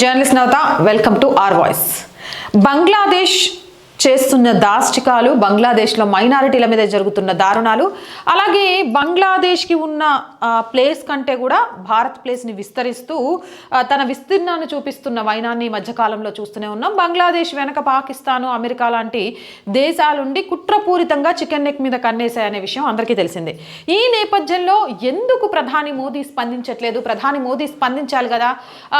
Journalist Navata welcome to R Voice. Bangladesh చేస్తున్న దాష్టికాలు బంగ్లాదేశ్లో మైనారిటీల మీద జరుగుతున్న దారుణాలు. అలాగే బంగ్లాదేశ్కి ఉన్న ప్లేస్ కంటే కూడా భారత్ ప్లేస్ని విస్తరిస్తూ తన విస్తీర్ణాన్ని చూపిస్తున్న వైనాన్ని మధ్యకాలంలో చూస్తూనే ఉన్నాం. బంగ్లాదేశ్ వెనక పాకిస్తాను అమెరికా లాంటి దేశాలుండి కుట్రపూరితంగా చికెన్ నెక్ మీద కన్నేశాయనే విషయం అందరికీ తెలిసిందే. ఈ నేపథ్యంలో ఎందుకు ప్రధాని మోదీ స్పందించట్లేదు? ప్రధాని మోదీ స్పందించాలి కదా?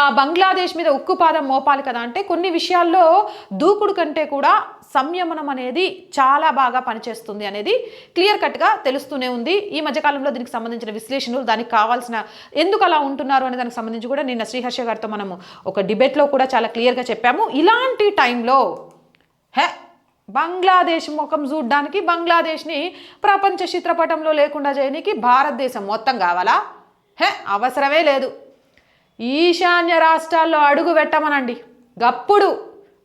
బంగ్లాదేశ్ మీద ఉక్కుపాదం మోపాలి కదా? అంటే కొన్ని విషయాల్లో దూకుడు కంటే కూడా సంయమనం అనేది చాలా బాగా పనిచేస్తుంది అనేది క్లియర్ కట్గా తెలుస్తూనే ఉంది. ఈ మధ్యకాలంలో దీనికి సంబంధించిన విశ్లేషణలు దానికి కావాల్సిన ఎందుకు అలా ఉంటున్నారు అనే దానికి సంబంధించి కూడా నిన్న శ్రీహర్ష గారితో మనము ఒక డిబేట్లో కూడా చాలా క్లియర్గా చెప్పాము. ఇలాంటి టైంలో హే బంగ్లాదేశ్ ముఖం చూడ్డానికి బంగ్లాదేశ్ని ప్రపంచ చిత్రపటంలో లేకుండా చేయడానికి భారతదేశం మొత్తం కావాలా? హే అవసరమే లేదు. ఈశాన్య రాష్ట్రాల్లో అడుగు పెట్టమనండి. గప్పుడు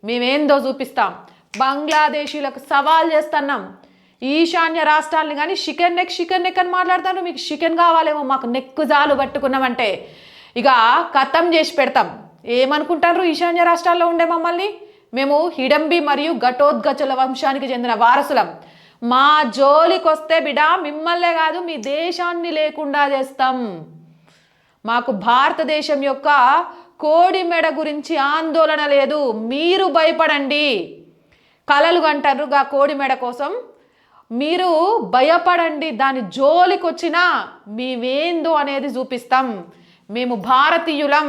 మేమేందో చూపిస్తాం. బంగ్లాదేశీలకు సవాల్ చేస్తున్నాం. ఈశాన్య రాష్ట్రాలను కానీ చికెన్ నెక్ షికెన్ నెక్ అని మాట్లాడతాను. మీకు చికెన్ కావాలేమో మాకు నెక్కు జాలు పట్టుకున్నామంటే. ఇక కథం చేసి పెడతాం. ఏమనుకుంటారు ఈశాన్య రాష్ట్రాల్లో ఉండే మమ్మల్ని? మేము హిడంబి మరియు ఘటోద్గచుల వంశానికి చెందిన వారసులం. మా జోలికొస్తే బిడా మిమ్మల్నే కాదు మీ దేశాన్ని లేకుండా చేస్తాం. మాకు భారతదేశం యొక్క కోడి మెడ గురించి ఆందోళన లేదు. మీరు భయపడండి. కలలు కంటారుగా కోడి మెడ కోసం. మీరు భయపడండి దాని జోలికొచ్చినా మేమేందో అనేది చూపిస్తాం. మేము భారతీయులం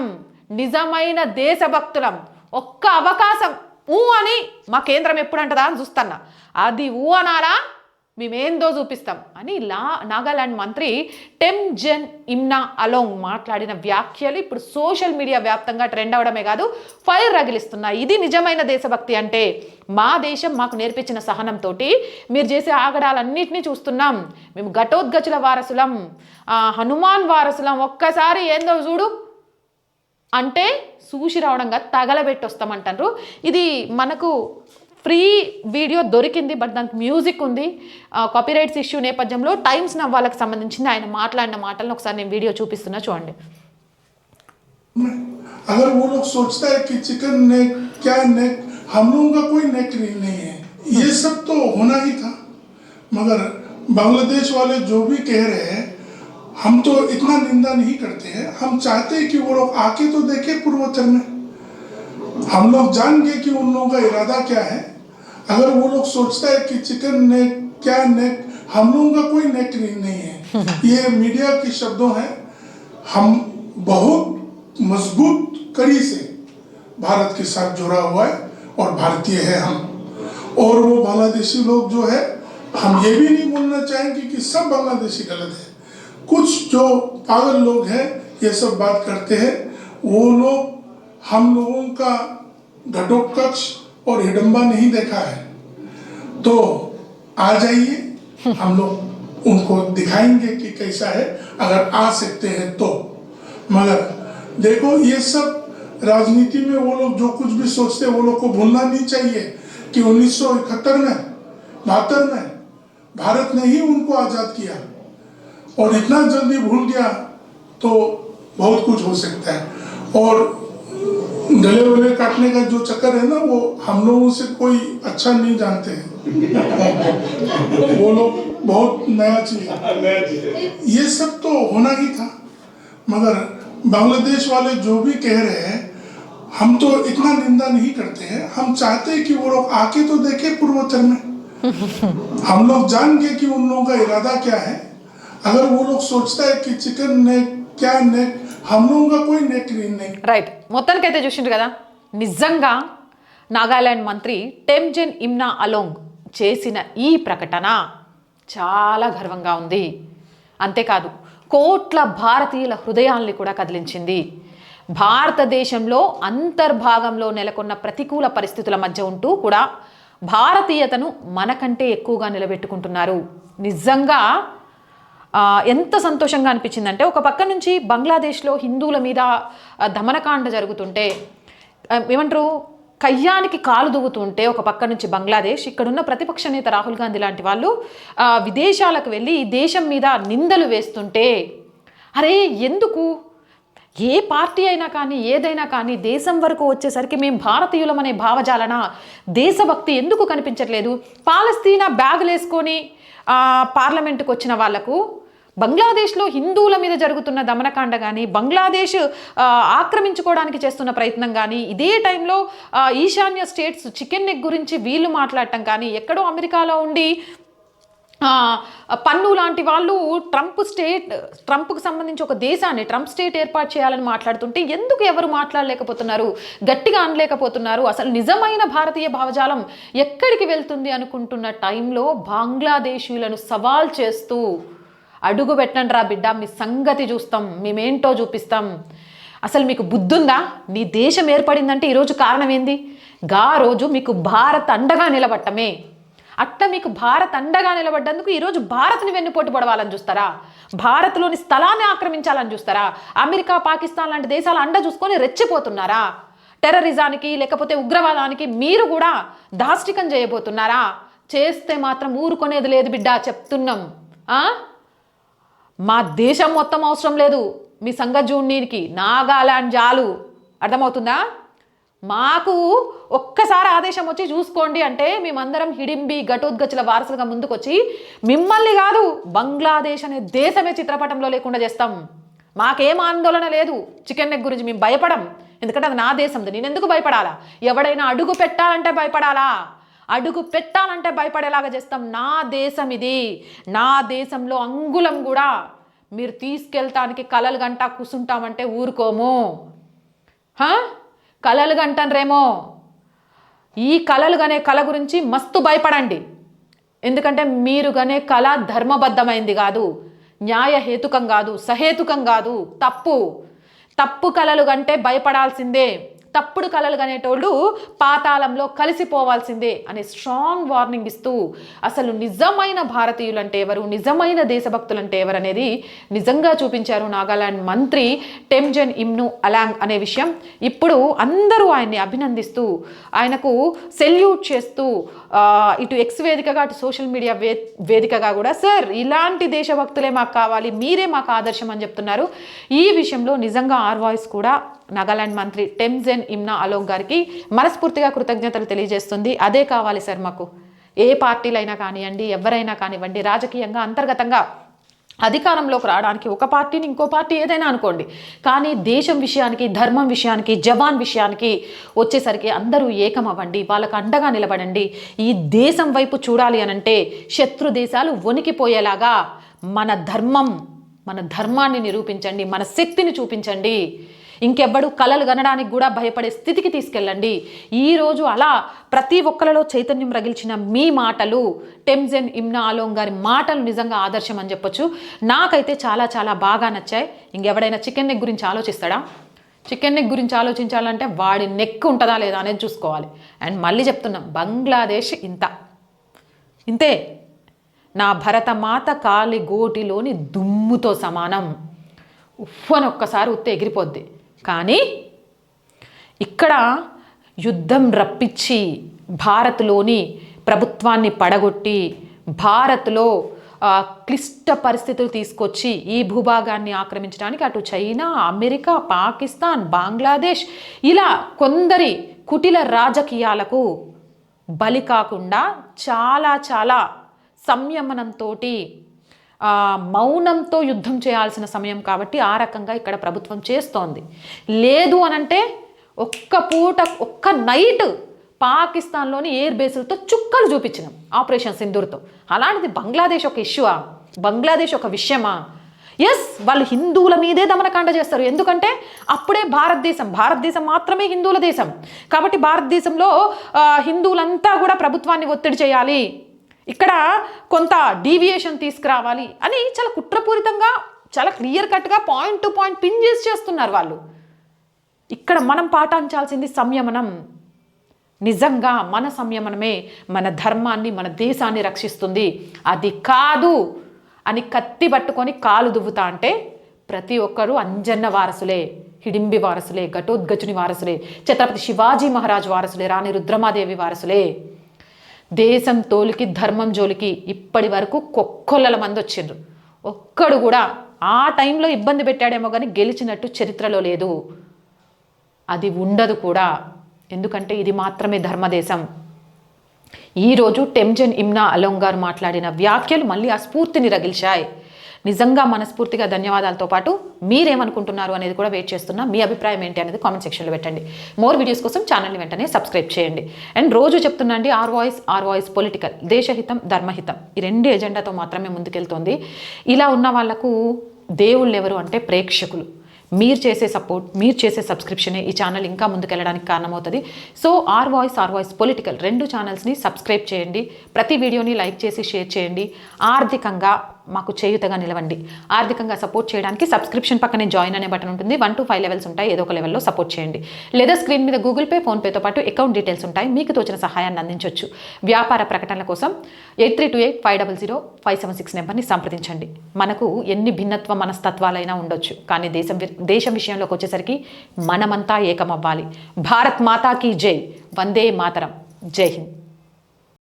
నిజమైన దేశభక్తులం. ఒక్క అవకాశం ఊ అని మా కేంద్రం ఎప్పుడు అంటదా అని చూస్తున్నా. అది ఊ అనాలా? మేమేందో చూపిస్తాం అని లా నాగాలాండ్ మంత్రి టెమ్ జెన్ ఇమ్నా అలోంగ్ మాట్లాడిన వ్యాఖ్యలు ఇప్పుడు సోషల్ మీడియా వ్యాప్తంగా ట్రెండ్ అవడమే కాదు ఫైర్ రగిలిస్తున్నాయి. ఇది నిజమైన దేశభక్తి అంటే మా దేశం మాకు నేర్పించిన సహనంతో మీరు చేసే ఆగడాలన్నింటినీ చూస్తున్నాం. మేము ఘటోద్గచుల వారసులం హనుమాన్ వారసులం. ఒక్కసారి ఏందో చూడు. అంటే చూసి రావడంగా తగలబెట్టి వస్తామంటారు ఇది మనకు ఫ్రీ వీడియో దొరికింది బట్ దానికి మ్యూజిక్ ఉంది కాపీరైట్స్ ఇష్యూ నేపథ్యంలో టైమ్స్ నవ్వాలకు సంబంధించింది ఆయన మాట్లాడిన మాటలను ఒకసారి నేను వీడియో చూపిస్తున్నా చూడండి अगर वो लोग सोचता है कि चिकन नेक क्या नेक हम लोगों का कोई नेक नहीं नहीं है ये सब तो होना ही था मगर बांग्लादेश वाले जो भी कह रहे हैं हम तो इतना निंदा नहीं करते हैं हम चाहते हैं कि वो लोग आके तो देखे पूर्वोत्तर में हम लोग जान गए कि उन लोगों का इरादा क्या है अगर वो लोग सोचता है कि चिकन नेक क्या नेक हम लोगों का कोई नेक नहीं है। ये मीडिया के शब्दों हैं। हम बहुत मज़बूत कड़ी से भारत के साथ जुड़ा हुआ है और भारतीय है हम। और वो बांग्लादेशी लोग जो है हम ये भी नहीं बोलना चाहेंगे कि सब बांग्लादेशी गलत है। कुछ जो पागल लोग हैं ये सब बात करते हैं। वो लोग हम लोगों का घटोत्कच और हिडम्बा नहीं देखा है। तो आ जाइए, हम लोग उनको दिखाएँगे कि कैसा है। अगर आ सकते हैं तो। मगर देखो, ये सब राजनीति में वो लोग जो कुछ भी सोचते हैं, वो लोग को भूलना नहीं चाहिए कि 1971 में, बहत्तर में भारत ने ही उनको आज़ाद किया। और इतना जल्दी भूल गया तो बहुत कुछ हो सकता है। और गले वले काटने का जो चक्कर है ना वो हम लोगों से कोई अच्छा नहीं जानते हैं। वो लोग बहुत नया चीज़ ये सब तो होना ही था। मगर बांग्लादेश वाले जो भी कह रहे हैं हम तो इतना निंदा नहीं करते हैं। हम चाहते हैं कि वो लोग आके तो देखे पूर्वोत्तर में। हम लोग जान गए कि उन लोगों का इरादा क्या है। अगर वो लोग सोचता है कि चिकन ने क्या नेक రైట్ మొత్తానికి అయితే చూసిండ్రు కదా? నిజంగా నాగాలాండ్ మంత్రి టెంజెన్ ఇమ్నా అలోంగ్ చేసిన ఈ ప్రకటన చాలా గర్వంగా ఉంది. అంతేకాదు కోట్ల భారతీయుల హృదయాల్ని కూడా కదిలించింది. భారతదేశంలో అంతర్భాగంలో నెలకొన్న ప్రతికూల పరిస్థితుల మధ్య ఉంటూ కూడా భారతీయతను మనకంటే ఎక్కువగా నిలబెట్టుకుంటున్నారు. నిజంగా ఎంత సంతోషంగా అనిపించిందంటే ఒక పక్క నుంచి బంగ్లాదేశ్లో హిందువుల మీద దమనకాండ జరుగుతుంటే ఏమంటారు కయ్యానికి కాలు దువ్వుతుంటే ఒక పక్క నుంచి బంగ్లాదేశ్ ఇక్కడున్న ప్రతిపక్ష నేత రాహుల్ గాంధీ లాంటి వాళ్ళు విదేశాలకు వెళ్ళి ఈ దేశం మీద నిందలు వేస్తుంటే అరే ఎందుకు? ఏ పార్టీ అయినా కానీ ఏదైనా కానీ దేశం వరకు వచ్చేసరికి మేము భారతీయులం అనే భావజాలన దేశభక్తి ఎందుకు కనిపించట్లేదు? పాలస్తీనా బ్యాగులు వేసుకొని పార్లమెంటుకు వచ్చిన వాళ్ళకు బంగ్లాదేశ్లో హిందువుల మీద జరుగుతున్న దమనకాండ కానీ బంగ్లాదేశ్ ఆక్రమించుకోవడానికి చేస్తున్న ప్రయత్నం కానీ ఇదే టైంలో ఈశాన్య స్టేట్స్ చికెన్ నెగ్ గురించి వీళ్ళు మాట్లాడటం కానీ ఎక్కడో అమెరికాలో ఉండి పన్ను లాంటి వాళ్ళు ట్రంప్ స్టేట్ ట్రంప్కు సంబంధించి ఒక దేశాన్ని ట్రంప్ స్టేట్ ఏర్పాటు చేయాలని మాట్లాడుతుంటే ఎందుకు ఎవరు మాట్లాడలేకపోతున్నారు? గట్టిగా అనలేకపోతున్నారు. అసలు నిజమైన భారతీయ భావజాలం ఎక్కడికి వెళ్తుంది అనుకుంటున్న టైంలో బంగ్లాదేశీయులను సవాల్ చేస్తూ అడుగు పెట్టండి రా బిడ్డ మీ సంగతి చూస్తాం మేమేంటో చూపిస్తాం. అసలు మీకు బుద్ధుందా? నీ దేశం ఏర్పడిందంటే ఈరోజు కారణం ఏంది? గా రోజు మీకు భారత్ అండగా నిలబట్టమే అట్ట మీకు భారత్ అండగా నిలబడ్డందుకు ఈరోజు భారత్ని వెన్నుపోటు పడవాలని చూస్తారా? భారత్లోని స్థలాన్ని ఆక్రమించాలని చూస్తారా? అమెరికా పాకిస్తాన్ లాంటి దేశాలు అండ చూసుకొని రెచ్చిపోతున్నారా? టెర్రరిజానికి లేకపోతే ఉగ్రవాదానికి మీరు కూడా దాష్టికం చేయబోతున్నారా? చేస్తే మాత్రం ఊరుకునేది లేదు బిడ్డ చెప్తున్నాం. మా దేశం మొత్తం అవసరం లేదు. మీ సంఘ జూన్నీరికి నాగాలాండ్ జాలు. అర్థమవుతుందా? మాకు ఒక్కసారి ఆదేశం వచ్చి చూసుకోండి అంటే మేమందరం హిడింబి ఘటోద్గచుల వారసులుగా ముందుకొచ్చి మిమ్మల్ని కాదు బంగ్లాదేశ్ అనే దేశమే చిత్రపటంలో లేకుండా చేస్తాం. మాకేం ఆందోళన లేదు. చికెన్ నెగ్ గురించి మేము భయపడం. ఎందుకంటే అది నా దేశంది. నేను ఎందుకు భయపడాలా? ఎవడైనా అడుగు పెట్టాలంటే భయపడాలా? అడుగు పెట్టాలంటే భయపడేలాగా చేస్తాం. నా దేశం ఇది. నా దేశంలో అంగుళం కూడా. మీరు తీసుకెళ్తానికి కలలు గంట కూసుంటామంటే ఊరుకోము. కలలు గంటనరేమో. ఈ కలలు గనే కళ గురించి మస్తు భయపడండి. ఎందుకంటే మీరు గనే కళ ధర్మబద్ధమైంది కాదు. న్యాయహేతుకం కాదు. సహేతుకం కాదు. తప్పు. తప్పు కళలు కంటే భయపడాల్సిందే. తప్పుడు కలలు కనేటోళ్ళు పాతాళంలో కలిసిపోవాల్సిందే అనే స్ట్రాంగ్ వార్నింగ్ ఇస్తూ అసలు నిజమైన భారతీయులు అంటే ఎవరు? నిజమైన దేశభక్తులు అంటే ఎవరు అనేది నిజంగా చూపించారు నాగాలాండ్ మంత్రి టెమ్జన్ ఇమ్ను అలాంగ్ అనే విషయం. ఇప్పుడు అందరూ ఆయన్ని అభినందిస్తూ ఆయనకు సెల్యూట్ చేస్తూ ఇటు ఎక్స్ వేదికగా అటు సోషల్ మీడియా వే వేదికగా కూడా సార్ ఇలాంటి దేశభక్తులే మాకు కావాలి మీరే మాకు ఆదర్శం అని చెప్తున్నారు. ఈ విషయంలో నిజంగా ఆర్ వాయిస్ కూడా నాగాలాండ్ మంత్రి టెమ్జెన్ ఇమ్నా అలోక్ గారికి మనస్ఫూర్తిగా కృతజ్ఞతలు తెలియజేస్తుంది. అదే కావాలి సార్ మాకు. ఏ పార్టీలైనా కానివ్వండి ఎవరైనా కానివ్వండి రాజకీయంగా అంతర్గతంగా అధికారంలోకి రావడానికి ఒక పార్టీని ఇంకో పార్టీ ఏదైనా అనుకోండి. కానీ దేశం విషయానికి ధర్మం విషయానికి జవాన్ విషయానికి వచ్చేసరికి అందరూ ఏకం అవ్వండి వాళ్ళకు అండగా నిలబడండి. ఈ దేశం వైపు చూడాలి అనంటే శత్రు దేశాలు వణికిపోయేలాగా మన ధర్మం మన ధర్మాన్ని నిరూపించండి మన శక్తిని చూపించండి. ఇంకెవ్వడు కలలు గనడానికి కూడా భయపడే స్థితికి తీసుకెళ్ళండి. ఈరోజు అలా ప్రతి ఒక్కరిలో చైతన్యం రగిల్చిన మీ మాటలు టెమ్జెన్ ఇమ్నా ఆలోంగ్ గారి మాటలు నిజంగా ఆదర్శం అని చెప్పొచ్చు. నాకైతే చాలా చాలా బాగా నచ్చాయి. ఇంకెవడైనా చికెన్ నెక్ గురించి ఆలోచిస్తాడా? చికెన్ నెక్ గురించి ఆలోచించాలంటే వాడి నెక్ ఉంటుందా లేదా అనేది చూసుకోవాలి. అండ్ మళ్ళీ చెప్తున్నాం బంగ్లాదేశ్ ఇంత. ఇంతే. నా భరతమాత కాలి గోటిలోని దుమ్ముతో సమానం. ఉఫ్ అని ఒక్కసారి ఉత్తే ఎగిరిపోద్ది. కానీ ఇక్కడ యుద్ధం రప్పించి భారత్లోని ప్రభుత్వాన్ని పడగొట్టి భారత్లో క్లిష్ట పరిస్థితులు తీసుకొచ్చి ఈ భూభాగాన్ని ఆక్రమించడానికి అటు చైనా అమెరికా పాకిస్తాన్ బంగ్లాదేశ్ ఇలా కొందరి కుటిల రాజకీయాలకు బలి కాకుండా చాలా చాలా సంయమనంతో మౌనంతో యుద్ధం చేయాల్సిన సమయం కాబట్టి ఆ రకంగా ఇక్కడ ప్రభుత్వం చేస్తోంది. లేదు అనంటే ఒక్క పూట ఒక్క నైట్ పాకిస్తాన్లోని ఎయిర్ బేసులతో చుక్కలు చూపించినాం ఆపరేషన్ సింధూర్తో. అలాంటిది బంగ్లాదేశ్ ఒక ఇష్యూవా? బంగ్లాదేశ్ ఒక విషయమా? ఎస్ వాళ్ళు హిందువుల మీదే దమనకాండ చేస్తారు. ఎందుకంటే అప్పుడే భారతదేశం భారతదేశం మాత్రమే హిందువుల దేశం. కాబట్టి భారతదేశంలో హిందువులంతా కూడా ప్రభుత్వాన్ని ఒత్తిడి చేయాలి. ఇక్కడ కొంత డీవియేషన్ తీసుకురావాలి అని చాలా కుట్రపూరితంగా చాలా క్లియర్ కట్గా పాయింట్ టు పాయింట్ పిన్ చేసి చేస్తున్నారు వాళ్ళు. ఇక్కడ మనం పాటించాల్సింది సంయమనం. నిజంగా మన సంయమనమే మన ధర్మాన్ని మన దేశాన్ని రక్షిస్తుంది. అది కాదు అని కత్తి పట్టుకొని కాలు దువ్వుతా అంటే ప్రతి ఒక్కరూ అంజన్న వారసులే హిడింబి వారసులే ఘటోద్గజుని వారసులే ఛత్రపతి శివాజీ మహారాజ్ వారసులే రాణి రుద్రమాదేవి వారసులే. దేశం తోలికి ధర్మం జోలికి ఇప్పటి వరకు కొక్కొల్లల మంది వచ్చిండ్రు. ఒక్కడు కూడా ఆ టైంలో ఇబ్బంది పెట్టాడేమో కానీ గెలిచినట్టు చరిత్రలో లేదు. అది ఉండదు కూడా. ఎందుకంటే ఇది మాత్రమే ధర్మదేశం. ఈరోజు టెంజన్ ఇమ్నా అలోంగ్ గారు మాట్లాడిన వ్యాఖ్యలు మళ్ళీ ఆ స్ఫూర్తిని రగిల్చాయి. నిజంగా మనస్ఫూర్తిగా ధన్యవాదాలతో పాటు మీరేమనుకుంటున్నారు అనేది కూడా వెయిట్ చేస్తున్నా మీ అభిప్రాయం ఏంటి అనేది కామెంట్ సెక్షన్లో పెట్టండి. మోర్ వీడియోస్ కోసం ఛానల్ని వెంటనే సబ్స్క్రైబ్ చేయండి. అండ్ రోజు చెప్తున్నాండి R Voice R Voice political దేశహితం ధర్మహితం ఈ రెండు ఎజెండాతో మాత్రమే ముందుకెళ్తోంది. ఇలా ఉన్న వాళ్ళకు దేవుళ్ళు ఎవరు అంటే ప్రేక్షకులు. మీరు చేసే సపోర్ట్ మీరు చేసే సబ్స్క్రిప్షనే ఈ ఛానల్ ఇంకా ముందుకెళ్ళడానికి కారణమవుతుంది. So R Voice R Voice political రెండు ఛానల్స్ని సబ్స్క్రైబ్ చేయండి. ప్రతి వీడియోని లైక్ చేసి షేర్ చేయండి. ఆర్థికంగా మాకు చేయుతగా నిలవండి. ఆర్థికంగా సపోర్ట్ చేయడానికి సబ్స్క్రిప్షన్ పక్కనే జాయిన్ అనే బటన్ ఉంటుంది. వన్ టు ఫైవ్ లెవెల్స్ ఉంటాయి. ఏదో ఒక లెవెల్లో సపోర్ట్ చేయండి. లేదా స్క్రీన్ మీద గూగుల్ పే ఫోన్పేతో పాటు అకౌంట్ డీటెయిల్స్ ఉంటాయి. మీకు తోచిన సహాయాన్ని అందించవచ్చు వ్యాపార ప్రకటనల కోసం eight three two eight five double zero five seven six నెంబర్ని సంప్రదించండి. మనకు ఎన్ని భిన్నత్వ మనస్తత్వాలైనా ఉండొచ్చు. కానీ దేశం దేశం విషయంలోకి వచ్చేసరికి మనమంతా ఏకమవ్వాలి. భారత్ మాతాకి జై. వందే మాతరం. జై హింద్.